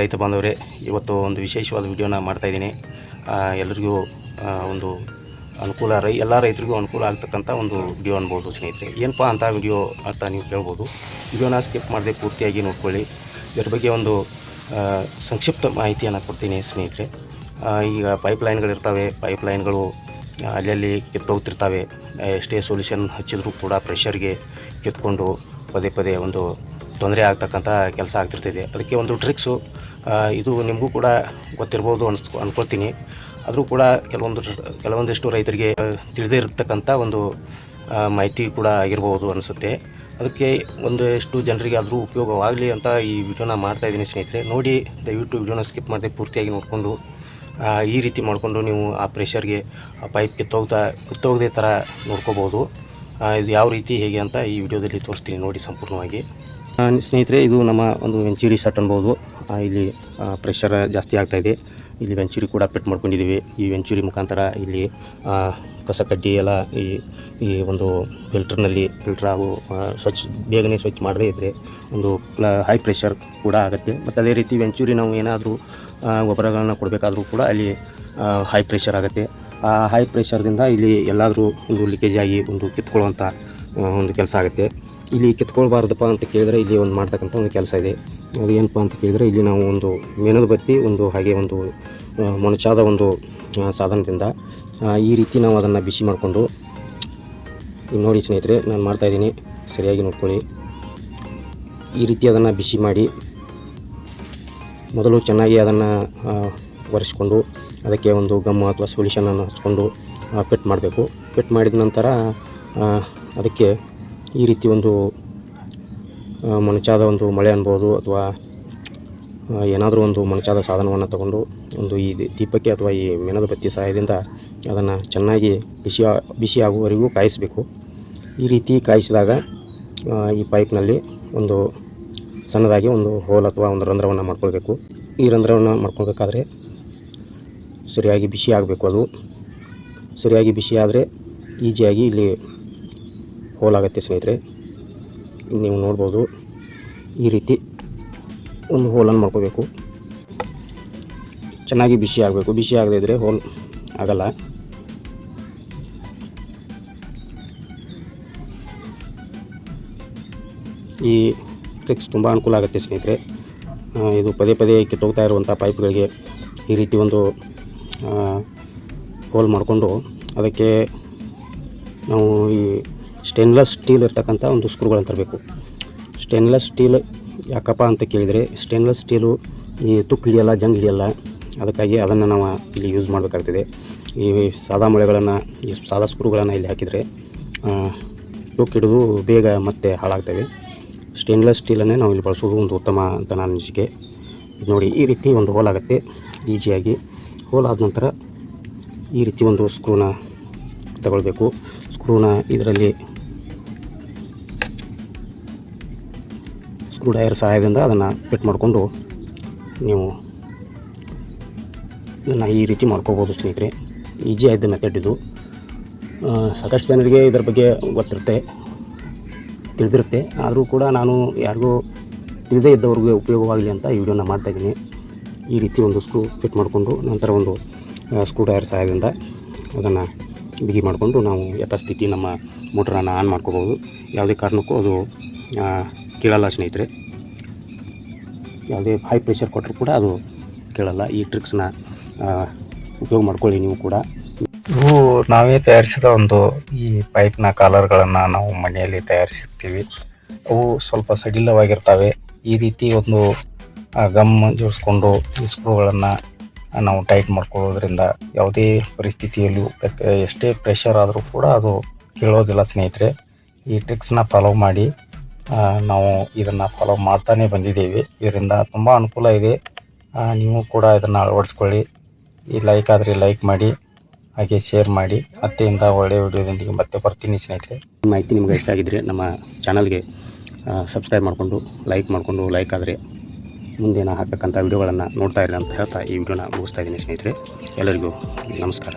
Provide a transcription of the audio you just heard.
ರೈತ ಬಾಂಧವರೇ, ಇವತ್ತು ಒಂದು ವಿಶೇಷವಾದ ವಿಡಿಯೋನ ಮಾಡ್ತಾಯಿದ್ದೀನಿ ಎಲ್ಲರಿಗೂ ಒಂದು ಅನುಕೂಲ, ರೈ, ಎಲ್ಲ ರೈತರಿಗೂ ಅನುಕೂಲ ಆಗ್ತಕ್ಕಂಥ ಒಂದು ವಿಡಿಯೋ ಅನ್ಬೋದು ಸ್ನೇಹಿತರೆ. ಏನಪ್ಪ ಅಂತ ವಿಡಿಯೋ ಅಂತ ನೀವು ಕೇಳ್ಬೋದು. ವಿಡಿಯೋನ ಸ್ಕಿಪ್ ಮಾಡದೆ ಪೂರ್ತಿಯಾಗಿ ನೋಡ್ಕೊಳ್ಳಿ. ಇದ್ರ ಬಗ್ಗೆ ಒಂದು ಸಂಕ್ಷಿಪ್ತ ಮಾಹಿತಿಯನ್ನು ಕೊಡ್ತೀನಿ ಸ್ನೇಹಿತರೆ. ಈಗ ಪೈಪ್ಲೈನ್ಗಳಿರ್ತವೆ, ಪೈಪ್ಲೈನ್ಗಳು ಅಲ್ಲಲ್ಲಿ ಕಿತ್ತೋಗ್ತಿರ್ತವೆ. ಎಷ್ಟೇ ಸೊಲ್ಯೂಷನ್ ಹಚ್ಚಿದ್ರೂ ಕೂಡ ಪ್ರೆಷರ್ಗೆ ಕಿತ್ಕೊಂಡು ಪದೇ ಪದೇ ಒಂದು ತೊಂದರೆ ಆಗ್ತಕ್ಕಂಥ ಕೆಲಸ ಆಗ್ತಿರ್ತದೆ. ಅದಕ್ಕೆ ಒಂದು ಟ್ರಿಕ್ಸು ಇದು ನಿಮಗೂ ಕೂಡ ಗೊತ್ತಿರ್ಬೋದು ಅನ್ಸ್, ಅನ್ಕೊಳ್ತೀನಿ. ಆದರೂ ಕೂಡ ಕೆಲವೊಂದು ಕೆಲವೊಂದಿಷ್ಟು ರೈತರಿಗೆ ತಿಳಿದೇ ಇರತಕ್ಕಂಥ ಒಂದು ಮಾಹಿತಿ ಕೂಡ ಆಗಿರ್ಬೋದು ಅನಿಸುತ್ತೆ. ಅದಕ್ಕೆ ಒಂದಷ್ಟು ಜನರಿಗೆ ಆದರೂ ಉಪಯೋಗವಾಗಲಿ ಅಂತ ಈ ವಿಡಿಯೋನ ಮಾಡ್ತಾ ಇದ್ದೀನಿ ಸ್ನೇಹಿತರೆ. ನೋಡಿ, ದಯವಿಟ್ಟು ವಿಡಿಯೋನ ಸ್ಕಿಪ್ ಮಾಡದೆ ಪೂರ್ತಿಯಾಗಿ ನೋಡಿಕೊಂಡು ಈ ರೀತಿ ಮಾಡಿಕೊಂಡು ನೀವು ಆ ಪ್ರೆಷರ್ಗೆ, ಆ ಪೈಪ್ ಕಿತ್ತೋಗ್ತಾ ಕಿತ್ತೋಗದೆ ಥರ ನೋಡ್ಕೋಬೋದು. ಇದು ಯಾವ ರೀತಿ, ಹೇಗೆ ಅಂತ ಈ ವಿಡಿಯೋದಲ್ಲಿ ತೋರಿಸ್ತೀನಿ ನೋಡಿ ಸಂಪೂರ್ಣವಾಗಿ. ಸ್ನೇಹಿತರೆ, ಇದು ನಮ್ಮ ಒಂದು ವೆಂಚುರಿ ಸೆಟ್ ಅನ್ಬೋದು. ಇಲ್ಲಿ ಪ್ರೆಷರ್ ಜಾಸ್ತಿ ಆಗ್ತಾಯಿದೆ ಇಲ್ಲಿ ವೆಂಚೂರಿ ಕೂಡ ಪೆಟ್ ಮಾಡ್ಕೊಂಡಿದ್ದೀವಿ. ಈ ವೆಂಚೂರಿ ಮುಖಾಂತರ ಇಲ್ಲಿ ಕಸ ಕಡ್ಡಿ ಎಲ್ಲ ಈ ಈ ಒಂದು ಫಿಲ್ಟರ್ನಲ್ಲಿ ಫಿಲ್ಟರ್ ಹಾಗೂ ಸ್ವಚ್ಛ, ಬೇಗನೆ ಸ್ವಚ್ಛ ಮಾಡದೇ ಇದ್ದರೆ ಒಂದು ಹೈ ಪ್ರೆಷರ್ ಕೂಡ ಆಗುತ್ತೆ. ಮತ್ತು ಅದೇ ರೀತಿ ವೆಂಚೂರಿ ನಾವು ಏನಾದರೂ ಗೊಬ್ಬರಗಳನ್ನ ಕೊಡಬೇಕಾದ್ರೂ ಕೂಡ ಅಲ್ಲಿ ಹೈ ಪ್ರೆಷರ್ ಆಗುತ್ತೆ. ಆ ಹೈ ಪ್ರೆಷರ್ದಿಂದ ಇಲ್ಲಿ ಎಲ್ಲಾದರೂ ಒಂದು ಲೀಕೇಜ್ ಆಗಿ ಒಂದು ಕಿತ್ಕೊಳ್ಳುವಂಥ ಒಂದು ಕೆಲಸ ಆಗುತ್ತೆ. ಇಲ್ಲಿ ಕಿತ್ಕೊಳ್ಬಾರ್ದಪ್ಪ ಅಂತ ಕೇಳಿದರೆ ಇಲ್ಲಿ ಒಂದು ಮಾಡ್ತಕ್ಕಂಥ ಒಂದು ಕೆಲಸ ಇದೆ. ಅದು ಏನಪ್ಪ ಅಂತ ಕೇಳಿದರೆ ಇಲ್ಲಿ ನಾವು ಒಂದು ಮೇಣದ ಬತ್ತಿ, ಒಂದು ಹಾಗೆ ಒಂದು ಮೊಣಚಾದ ಒಂದು ಸಾಧನದಿಂದ ಈ ರೀತಿ ನಾವು ಅದನ್ನು ಬಿಸಿ ಮಾಡಿಕೊಂಡು ನೋಡಿ ಸ್ನೇಹಿತರೆ, ನಾನು ಮಾಡ್ತಾಯಿದ್ದೀನಿ ಸರಿಯಾಗಿ ನೋಡ್ಕೊಳ್ಳಿ. ಈ ರೀತಿ ಅದನ್ನು ಬಿಸಿ ಮಾಡಿ, ಮೊದಲು ಚೆನ್ನಾಗಿ ಅದನ್ನು ಒರೆಸ್ಕೊಂಡು, ಅದಕ್ಕೆ ಒಂದು ಗಮ್ಮು ಅಥವಾ ಸೊಲ್ಯೂಷನನ್ನು ಹಚ್ಕೊಂಡು ಪೆಟ್ ಮಾಡಬೇಕು. ಪೆಟ್ ಮಾಡಿದ ನಂತರ ಅದಕ್ಕೆ ಈ ರೀತಿ ಒಂದು ಮನಚಾದ ಒಂದು ಮಳೆ ಅನ್ಬೋದು ಅಥವಾ ಏನಾದರೂ ಒಂದು ಮೊನಚಾದ ಸಾಧನವನ್ನು ತಗೊಂಡು ಒಂದು ಈ ದೀಪಕ್ಕೆ ಅಥವಾ ಈ ಮೆಣದ ಬತ್ತಿ ಸಹಾಯದಿಂದ ಅದನ್ನು ಚೆನ್ನಾಗಿ ಬಿಸಿ ಬಿಸಿ ಆಗುವವರೆಗೂ ಕಾಯಿಸಬೇಕು. ಈ ರೀತಿ ಕಾಯಿಸಿದಾಗ ಈ ಪೈಪ್ನಲ್ಲಿ ಒಂದು ಸಣ್ಣದಾಗಿ ಒಂದು ಹೋಲ್ ಅಥವಾ ಒಂದು ರಂಧ್ರವನ್ನು ಮಾಡ್ಕೊಳ್ಬೇಕು. ಈ ರಂಧ್ರವನ್ನು ಮಾಡ್ಕೊಳ್ಬೇಕಾದ್ರೆ ಸರಿಯಾಗಿ ಬಿಸಿ ಆಗಬೇಕು ಅದು. ಸರಿಯಾಗಿ ಬಿಸಿ ಆದರೆ ಈಜಿಯಾಗಿ ಇಲ್ಲಿ ಹೋಲ್ ಆಗುತ್ತೆ ಸ್ನೇಹಿತರೆ. ನೀವು ನೋಡ್ಬೋದು ಈ ರೀತಿ ಒಂದು ಹೋಲನ್ನು ಮಾಡ್ಕೋಬೇಕು. ಚೆನ್ನಾಗಿ ಬಿಸಿ ಆಗಬೇಕು. ಬಿಸಿ ಆಗದೇ ಇದ್ದರೆ ಹೋಲ್ ಆಗಲ್ಲ. ಈ ಟ್ರಿಕ್ಸ್ ತುಂಬ ಅನುಕೂಲ ಆಗುತ್ತೆ ಸ್ನೇಹಿತರೆ. ಇದು ಪದೇ ಪದೇ ಕಿತ್ತೋಗ್ತಾ ಇರುವಂಥ ಪೈಪ್ಗಳಿಗೆ ಈ ರೀತಿ ಒಂದು ಹೋಲ್ ಮಾಡಿಕೊಂಡು ಅದಕ್ಕೆ ನಾವು ಈ ಸ್ಟೇನ್ಲೆಸ್ ಸ್ಟೀಲ್ ಇರ್ತಕ್ಕಂಥ ಒಂದು ಸ್ಕ್ರೂಗಳನ್ನು ತರಬೇಕು. ಸ್ಟೇನ್ಲೆಸ್ ಸ್ಟೀಲ್ ಯಾಕಪ್ಪ ಅಂತ ಕೇಳಿದರೆ, ಸ್ಟೇನ್ಲೆಸ್ ಸ್ಟೀಲು ಈ ತುಕ್ಕು ಹಿಡಿಯಲ್ಲ, ಜಂಗ್ ಹಿಡಿಯಲ್ಲ, ಅದಕ್ಕಾಗಿ ಅದನ್ನು ನಾವು ಇಲ್ಲಿ ಯೂಸ್ ಮಾಡಬೇಕಾಗ್ತದೆ. ಈ ಸಾದಾ ಮೊಳೆಗಳನ್ನು, ಈ ಸಾದಾ ಸ್ಕ್ರೂಗಳನ್ನು ಇಲ್ಲಿ ಹಾಕಿದರೆ ತುಕ್ಕು ಹಿಡಿದು ಬೇಗ ಮತ್ತೆ ಹಾಳಾಗ್ತವೆ. ಸ್ಟೇನ್ಲೆಸ್ ಸ್ಟೀಲನ್ನೇ ನಾವು ಇಲ್ಲಿ ಬಳಸೋದು ಒಂದು ಉತ್ತಮ ಅಂತ ನಾನು ಅನಿಸಿಕೆ. ನೋಡಿ, ಈ ರೀತಿ ಒಂದು ಹೋಲ್ ಆಗುತ್ತೆ, ಈಜಿಯಾಗಿ. ಹೋಲ್ ಆದ ನಂತರ ಈ ರೀತಿ ಒಂದು ಸ್ಕ್ರೂನ ತಗೊಳ್ಬೇಕು. ಸ್ಕ್ರೂನ ಇದರಲ್ಲಿ ಸ್ಕ್ರೂ ಡ್ರೈವರ್ ಸಹಾಯದಿಂದ ಅದನ್ನು ಫಿಟ್ ಮಾಡಿಕೊಂಡು ನೀವು ಇದನ್ನು ಈ ರೀತಿ ಮಾಡ್ಕೋಬೋದು ಸ್ನೇಹಿತರೆ. ಈಜಿ ಆಯ್ತು ಮೆಥಡ್ ಇದು. ಸಾಕಷ್ಟು ಜನರಿಗೆ ಇದರ ಬಗ್ಗೆ ಗೊತ್ತಿರುತ್ತೆ, ತಿಳಿದಿರುತ್ತೆ. ಆದರೂ ಕೂಡ ನಾನು ಯಾರಿಗೂ ತಿಳಿದೇ ಇದ್ದವ್ರಿಗೆ ಉಪಯೋಗವಾಗಲಿ ಅಂತ ಈ ವಿಡಿಯೋನ ಮಾಡ್ತಾಯಿದ್ದೀನಿ ಈ ರೀತಿ ಒಂದು ಸ್ಕ್ರೂ ಫಿಟ್ ಮಾಡಿಕೊಂಡು ನಂತರ ಒಂದು ಸ್ಕ್ರೂ ಡ್ರೈವರ್ ಸಹಾಯದಿಂದ ಅದನ್ನು ಬಿಗಿ ಮಾಡಿಕೊಂಡು ನಾವು ಯಥಾಸ್ಥಿತಿ ನಮ್ಮ ಮೋಟ್ರನ್ನು ಆನ್ ಮಾಡ್ಕೋಬೋದು. ಯಾವುದೇ ಕಾರಣಕ್ಕೂ ಅದು ಕೇಳಲ್ಲ ಸ್ನೇಹಿತರೆ. ಯಾವುದೇ ಹೈ ಪ್ರೆಷರ್ ಕೊಟ್ಟರು ಕೂಡ ಅದು ಕೇಳಲ್ಲ. ಈ ಟ್ರಿಕ್ಸ್ನ ಉಪಯೋಗ ಮಾಡ್ಕೊಳ್ಳಿ ನೀವು ಕೂಡ. ಇವು ನಾವೇ ತಯಾರಿಸಿದ ಒಂದು ಈ ಪೈಪ್ನ ಕಾಲರ್ಗಳನ್ನು ನಾವು ಮನೆಯಲ್ಲಿ ತಯಾರಿಸಿರ್ತೀವಿ. ಅವು ಸ್ವಲ್ಪ ಸಡಿಲವಾಗಿರ್ತವೆ. ಈ ರೀತಿ ಒಂದು ಗಮ್ ಜೋಡಿಸ್ಕೊಂಡು ಈ ಸ್ಕ್ರೂಗಳನ್ನು ನಾವು ಟೈಟ್ ಮಾಡ್ಕೊಳ್ಳೋದ್ರಿಂದ ಯಾವುದೇ ಪರಿಸ್ಥಿತಿಯಲ್ಲೂ ಎಷ್ಟೇ ಪ್ರೆಷರ್ ಆದರೂ ಕೂಡ ಅದು ಕೇಳೋದಿಲ್ಲ ಸ್ನೇಹಿತರೆ. ಈ ಟ್ರಿಕ್ಸ್ನ ಫಾಲೋ ಮಾಡಿ ನಾವು ಇದನ್ನು ಫಾಲೋ ಮಾಡ್ತಾನೆ ಬಂದಿದ್ದೀವಿ. ಇದರಿಂದ ತುಂಬ ಅನುಕೂಲ ಇದೆ. ನೀವು ಕೂಡ ಇದನ್ನು ಅಳವಡಿಸ್ಕೊಳ್ಳಿ. ಈ ಲೈಕ್ ಆದರೆ ಲೈಕ್ ಮಾಡಿ, ಹಾಗೆ ಶೇರ್ ಮಾಡಿ. ಮತ್ತೆ ಇಂಥ ಒಳ್ಳೆಯ ವಿಡಿಯೋದೊಂದಿಗೆ ಮತ್ತೆ ಬರ್ತೀನಿ ಸ್ನೇಹಿತರೆ. ಮಾಹಿತಿ ನಿಮಗೆ ಇಷ್ಟ ಆಗಿದ್ದರೆ ನಮ್ಮ ಚಾನಲ್ಗೆ ಸಬ್ಸ್ಕ್ರೈಬ್ ಮಾಡಿಕೊಂಡು ಲೈಕ್ ಮಾಡಿಕೊಂಡು ಲೈಕ್ ಆದರೆ ಮುಂದೆ ನಾನು ಹಾಕ್ತಕ್ಕಂಥ ವಿಡಿಯೋಗಳನ್ನು ನೋಡ್ತಾ ಇಲ್ಲ ಅಂತ ಹೇಳ್ತಾ ಈ ವಿಡಿಯೋನ ಮುಗಿಸ್ತಾ ಇದ್ದೀನಿ ಸ್ನೇಹಿತರೆ. ಎಲ್ಲರಿಗೂ ನಮಸ್ಕಾರ.